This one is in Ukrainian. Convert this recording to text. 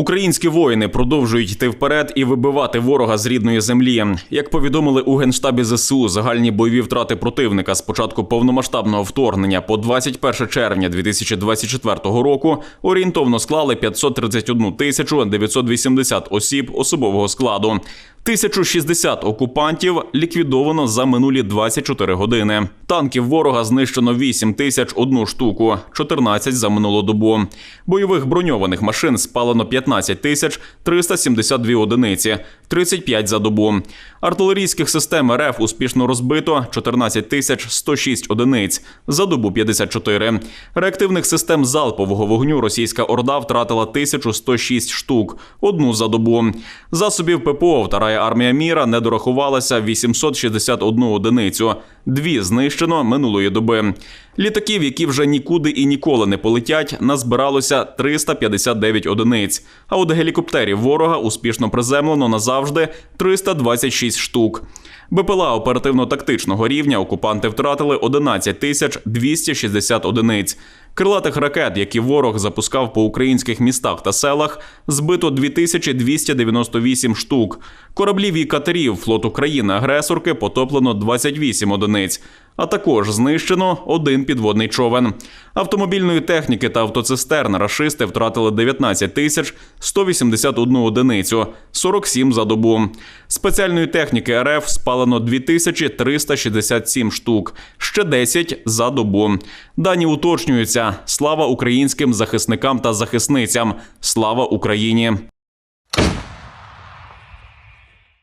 Українські воїни продовжують йти вперед і вибивати ворога з рідної землі. Як повідомили у генштабі ЗСУ, загальні бойові втрати противника з початку повномасштабного вторгнення по 21 червня 2024 року орієнтовно склали 531 тисячу 980 осіб особового складу. 1060 окупантів ліквідовано за минулі 24 години. Танків ворога знищено 8 тисяч одну штуку, 14 за минулу добу. Бойових броньованих машин спалено 15 тисяч 372 одиниці, 35 за добу. Артилерійських систем РФ успішно розбито 14 тисяч 106 одиниць, за добу 54. Реактивних систем залпового вогню російська орда втратила 1106 штук, одну за добу. Засобів ППО вторая армія міра не дорахувалася 861 одиницю. Дві знищено минулої доби. Літаків, які вже нікуди і ніколи не полетять, назбиралося 359 одиниць. А от гелікоптерів ворога успішно приземлено назавжди 326 штук. БПЛА оперативно-тактичного рівня окупанти втратили 11 тисяч 260 одиниць. Крилатих ракет, які ворог запускав по українських містах та селах, збито 2298 штук. Кораблів і катерів флоту країни-агресорки потоплено 28 одиниць, а також знищено один підводний човен. Автомобільної техніки та автоцистерн рашисти втратили 19 тисяч 181 одиницю, 47 за добу. Спеціальної техніки РФ спалено 2367 штук, ще 10 за добу. Дані уточнюються. Слава українським захисникам та захисницям. Слава Україні!